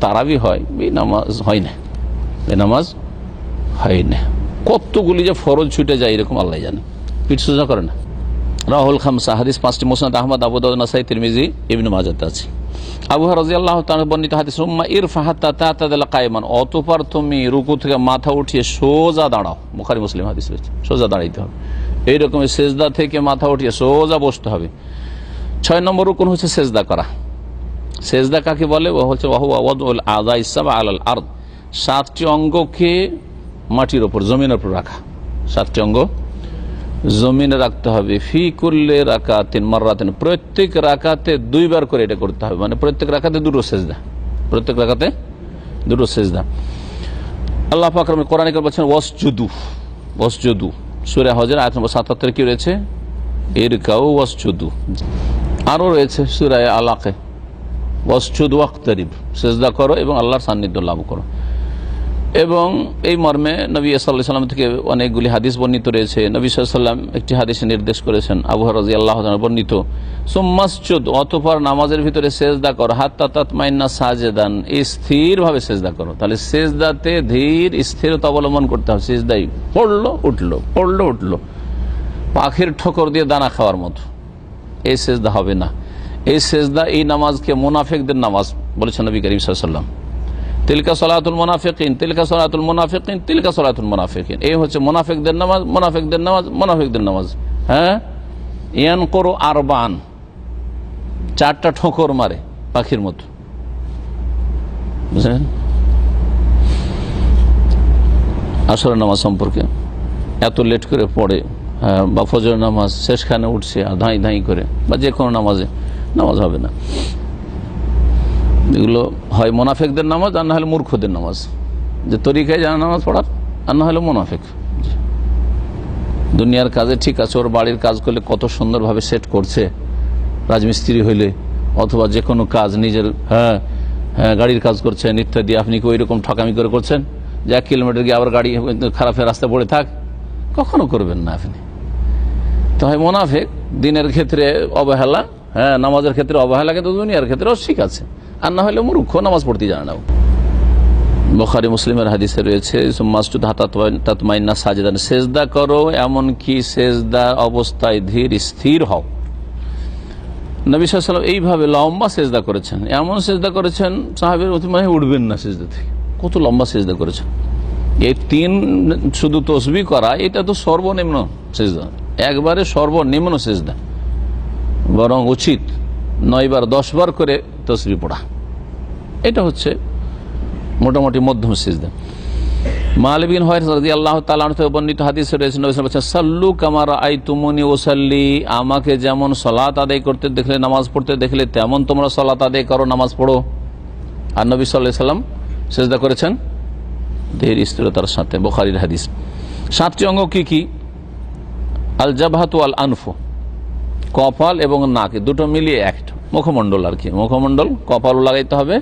তারাবি হয় এই নামাজ হয় না। এই নামাজ হয় না। কতগুলি যে ফরজ ছুটে যায় এরকম আল্লাহ জানে। পিঠ সোজা করে না। রাহুল খামসা, হাদিস পাঁচটি, মোসনাদ আহমদ, আবু দাউদ, নাসাই, তিরমিজি, ইবনু মাজাতে আছে। আল্লাহ তুমি রুকু থেকে মাথা উঠিয়ে সোজা দাঁড়াও। সোজা হবে। সেজদা থেকে মাথা উঠিয়ে সোজা বসতে হবে। ছয় হচ্ছে সেজদা করা। সেজদা কাকে বলে? হচ্ছে আদা ইসাব আলাল আর্দ। সাতটি অঙ্গকে মাটির ওপর, জমিনের উপর রাখা। সাতটি অঙ্গ জমিনে রাখতে হবে। ফি করলে রাকাতেন মার্রাতেন। প্রত্যেক রাকাতে দুইবার করে এটা করতে হবে। মানে প্রত্যেক রাকাতে দুটো সেজদা। প্রত্যেক রাকাতে দুটো সেজদা। আল্লাহ ফাকরমে কোরআন বলছেন, ওয়াসজুদু ওয়াসজুদু। সুরে হজের আয়াত নম্বর সাতাত্তর কি রয়েছে? এর কাউ ওয়াসজুদু। আরও রয়েছে সুরায় আলাকে। ওয়াসজুদ ওয়াক্তারিব, সেজদা করো এবং আল্লাহর সান্নিধ্য লাভ করো। এবং এই মর্মে নবী সাল্লাহ সাল্লাম থেকে অনেকগুলি হাদিস বর্ণিত রয়েছে। নবী সাল্লাম একটি হাদিসে নির্দেশ করেছেন, আবু রাজি আল্লাহ বর্ণিত সোম্মাসচুদ অতপর নামাজের ভিতরে সেজদা করো হাত তাত মাইন্না সাজেদান স্থিরভাবে সেজদা করো। তাহলে সেজদাতে ধীর স্থিরতা অবলম্বন করতে হবে। সেজদাই পড়ল, উঠল পড়ল, উঠল। পাখির ঠোকর দিয়ে দানা খাওয়ার মতো। এই সেজদা হবে না। এই সেজদা এই নামাজকে মোনাফেকদের নামাজ বলেছেন নবী করিম সাল্লাম তিলকা সলাতুল মোনাফিকিন তিলকা সলাতুল মোনাফিকিন তিলকা সলাতুল মোনাফিকিন। এই হচ্ছে মোনাফিকদের নামাজ মোনাফিকদের নামাজ মোনাফিকদের নামাজ। হ্যাঁ? ইয়ান করো আরবান চারটা ঠোকর মারে পাখির মতো। বুঝলেন? আসর নামাজ সম্পর্কে। এত লেট করে পড়ে হ্যাঁ, বা ফজর নামাজ শেষখানে উঠছে আর ধাঁই ধাঁই করে বা যে কোনো নামাজে। নামাজ হবে না। এগুলো হয় মোনাফেকদের নামাজ আর না হলে মূর্খদের নামাজ। যে তরিকায় জানা নামাজ পড়ার, আর না হলে মোনাফেক। দুনিয়ার কাজে ঠিক আছে, ওর বাড়ির কাজ করলে কত সুন্দরভাবে সেট করছে, রাজমিস্ত্রি হইলে, অথবা যে কোনো কাজ নিজের হ্যাঁ হ্যাঁ গাড়ির কাজ করছেন ইত্যাদি, আপনি কি ওই রকম ঠকামি করে করছেন? যে এক কিলোমিটার গিয়ে আবার গাড়ি খারাপের রাস্তা পড়ে থাক। কখনো করবেন না আপনি। তো হয় মোনাফেক, দিনের ক্ষেত্রে অবহেলা হ্যাঁ নামাজের ক্ষেত্রে অবহেলা কিন্তু দুনিয়ার ক্ষেত্রেও ঠিক আছে। আর না হলে মূর্খ নামাজ পড়তে জানে না বখারি, মুসলিমের হাদিসে রয়েছে মাসুদ সেজদা করো এমনকি সেজদা অবস্থায় ধীর স্থির হও। নবী সাল্লাম এইভাবে লম্বা সেজদা করেছেন। এমন সেজদা করেছেন, সাহাবের অতিমাহে উঠবেন না সেজদা থেকে। কত লম্বা সেজদা করেছেন? এই তিন শুধু তসবি করা, এটা তো সর্বনিম্ন সেজদা। একবারে সর্বনিম্ন সেজদা। বরং উচিত নয়বার, দশবার করে তসবি পড়া। এটা হচ্ছে মোটামুটি মধ্যম সিজদা। মালিবিন হয় আল্লাহ তালান বর্ণিত হাদিস রয়েছে সাল্লু কামার আই তুমনি ওসাল্লি আমাকে যেমন সলাত আদায় করতে দেখলে, নামাজ পড়তে দেখলে, তেমন তোমরা সলাত আদায় করো, নামাজ পড়ো। আর নবী সাল্লাহ সাল্লাম সেজদা করেছেন, ধীর স্থিরতার সাথে, বোখারির হাদিস। সাতটি অঙ্গ কি কি? আল জাবাহাতু আল আনফু কপাল এবং নাক দুটো মিলিয়ে এক মুখমণ্ডল আর কি। মুখমণ্ডল কপালও লাগাইতে হবে,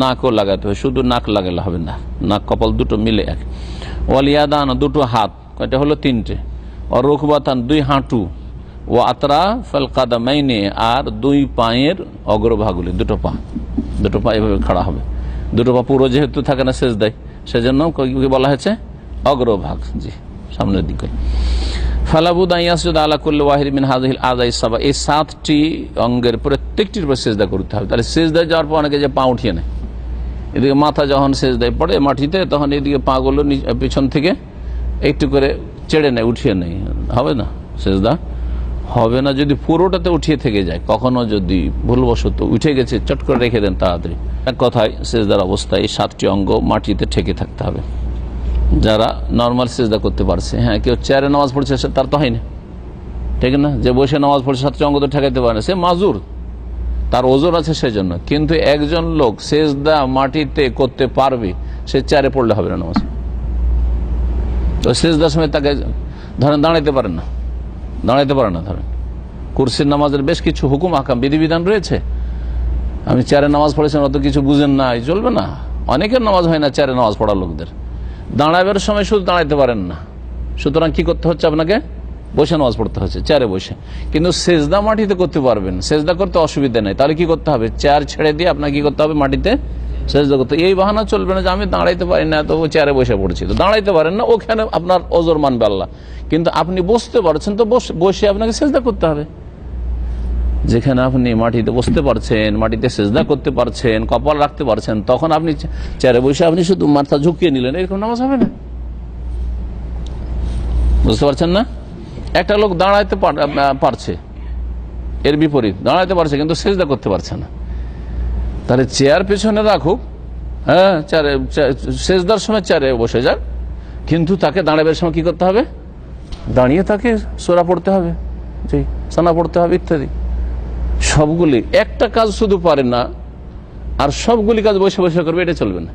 নাকও লাগাতে হবে। শুধু নাক লাগালে হবে না, নাক কপাল দুটো মিলে এক। ওয়ালিয়াদান, দুটো হাত এটা হলো? তিনটে। ও রুখবাতান, দুই হাঁটু। ও আতরা ফলকাদা মাইনে আর দুই পায়ের অগ্রভাগুলি দুটো পা। দুটো পা এভাবে খাড়া হবে। দুটো পা পুরো যেহেতু থাকে না শেষ দেয় সেজন্য বলা হয়েছে? অগ্রভাগ। জি, সামনের দিকে। ফালাবুদ আইয়াসুদ আলা করলে ওয়াহিদ মিন হাজিল আদাই সাবা। এই সাতটি অঙ্গের প্রত্যেকটির উপর সেজদা করতে হবে। তাহলে সেজদায় যাওয়ার পর অনেকে যে পা উঠিয়ে নেয়। এদিকে মাথা যখন সেজদায় পড়ে মাটিতে, তখন এদিকে পাগুলো পিছন থেকে একটু করে চেড়ে নেয়, উঠিয়ে নেয়। হবে না সেজদা? হবে না যদি পুরোটাতে উঠিয়ে থেকে যায়। কখনো যদি ভুলবশত উঠে গেছে, চট করে রেখে দেন তাড়াতাড়ি। এক কথায় সেজদার অবস্থায় এই সাতটি অঙ্গ মাটিতে ঠেকে থাকতে হবে। যারা নর্মাল সেজদা করতে পারছে। হ্যাঁ কেউ চেয়ারে নামাজ পড়ছে তার তো হয় না ঠিক না? যে বসে নামাজ পড়ছে সাতটি অঙ্গ তো ঠেকাইতে পারে না। সে মাজুর। তার ওজন আছে সেজন্য। কিন্তু একজন লোক সেজদা মাটিতে করতে পারবে, সে চেয়ারে পড়লে হবে না নামাজ। তো সেজদার সময় তাকে ধরেন দাঁড়াইতে পারেন না। দাঁড়াইতে পারে না, ধরেন। কুরসির নামাজের বেশ কিছু হুকুম, আকাম, বিধিবিধান রয়েছে। আমি চেয়ারে নামাজ পড়েছেন অত কিছু বুঝেন না চলবে না। অনেকের নামাজ হয় না চেয়ারে নামাজ পড়া লোকদের। দাঁড়াবার সময় শুধু দাঁড়াইতে পারেন না। সুতরাং কি করতে হচ্ছে আপনাকে? বসে নামাজ পড়তে হচ্ছে, চেয়ারে বসে। কিন্তু সেজদা মাটিতে করতে পারবেন। সেজদা করতে অসুবিধা নেই। তাহলে কি করতে হবে? চেয়ার ছেড়ে দিয়ে আপনাকে কি করতে হবে? মাটিতে সেজদা করতে এই বাহানা চলবে না যে আমি দাঁড়াইতে পারি না তো চেয়ারে বসে পড়ছি। তো দাঁড়াইতে পারেন না, ওখানে আপনার ওজোর মানবে আল্লাহ কিন্তু আপনি বসতে পারছেন, তো বসে- আপনাকে সেজদা করতে হবে। যেখানে আপনি মাটিতে বসতে পারছেন, মাটিতে সেজদা করতে পারছেন, কপাল রাখতে পারছেন, তখন আপনি চেয়ারে বসে আপনি শুধু মাথা ঝুঁকিয়ে নিলেন, এরকম নামাজ হবে না। বুঝতে পারছেন না? একটা লোক দাঁড়াইতে পার- পারছে, এর বিপরীত, দাঁড়াইতে পারছে কিন্তু সেজদা করতে পারছে না। তাহলে চেয়ার পেছনে রাখুক হ্যাঁ চেয়ারে সেজদার সময় চেয়ারে বসে যাক কিন্তু তাকে দাঁড়াবার সময় কি করতে হবে? দাঁড়িয়ে তাকে সোরা পড়তে হবে, জি, সানা পড়তে হবে, ইত্যাদি। সবগুলি, একটা কাজ শুধু পারে না, আর সবগুলি কাজ বসে বসে করবে, এটা চলবে না।